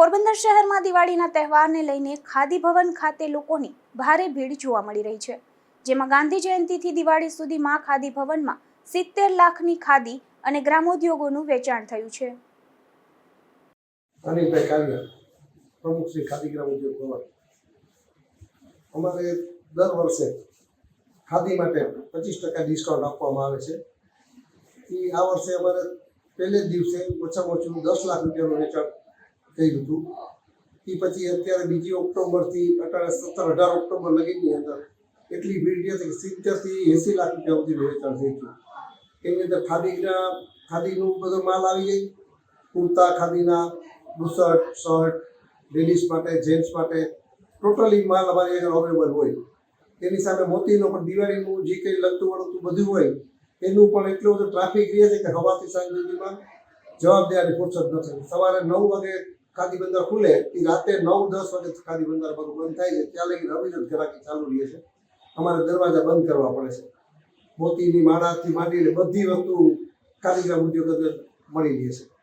પોરબંદર શહેરમાં દિવાળીના તહેવારને લઈને ખાદી ભવન ખાતે લોકોની ભારે ભીડ જોવા મળી રહી છે. જેમાં ગાંધી જયંતિથી દિવાળી સુધીમાં ખાદી ભવનમાં સિત્તેર લાખની ખાદી અને ગ્રામોદ્યોગોનું વેચાણ થયું છે. અમારે દર વર્ષે ખાદી માટે પચીસ ટકા ડિસ્કાઉન્ટ આપવામાં આવે છે. એ આ વર્ષે અમારે પહેલે દિવસે ઓછામાં ઓછું દસ લાખ રૂપિયાનું વેચાણ થયું હતું. એ પછી અત્યારે બીજી ઓક્ટોબરથી અઢાર સત્તર અઢાર ઓક્ટોબર લગીની અંદર એટલી ભીડ જે હતી સિત્તેરથી એંસી લાખ રૂપિયા સુધી વેચાણ થઈ ગયું. એની અંદર ખાદીના, ખાદીનું બધો માલ આવી જાય કુર્તા, ખાદીના બુશર્ટ શર્ટ, લેડીઝ માટે, જેન્ટ્સ માટે ટોટલી માલ અમારી આગળ અવેલેબલ હોય. તેની સામે મોતીનો પણ, દિવાળીનું જે કંઈ લગતું વળતું બધું હોય, એનું પણ એટલો બધો ટ્રાફિક રહે છે કે હવાથી સાંજ સુધીમાં જવાબદારી ફુરસદ નથી. સવારે નવ વાગે ખાદી બંદર ખુલે, એ રાતે નવ, દસ વાગે ખાદી બંદર બધું બંધ થાય છે. ત્યાં લગી રવિરત ઘરાકી ચાલુ રહે છે. અમારે દરવાજા બંધ કરવા પડે છે. મોતીની માળાથી માંડીને બધી વસ્તુ ખાદીગ્રામ ઉદ્યોગ મળી રહે છે.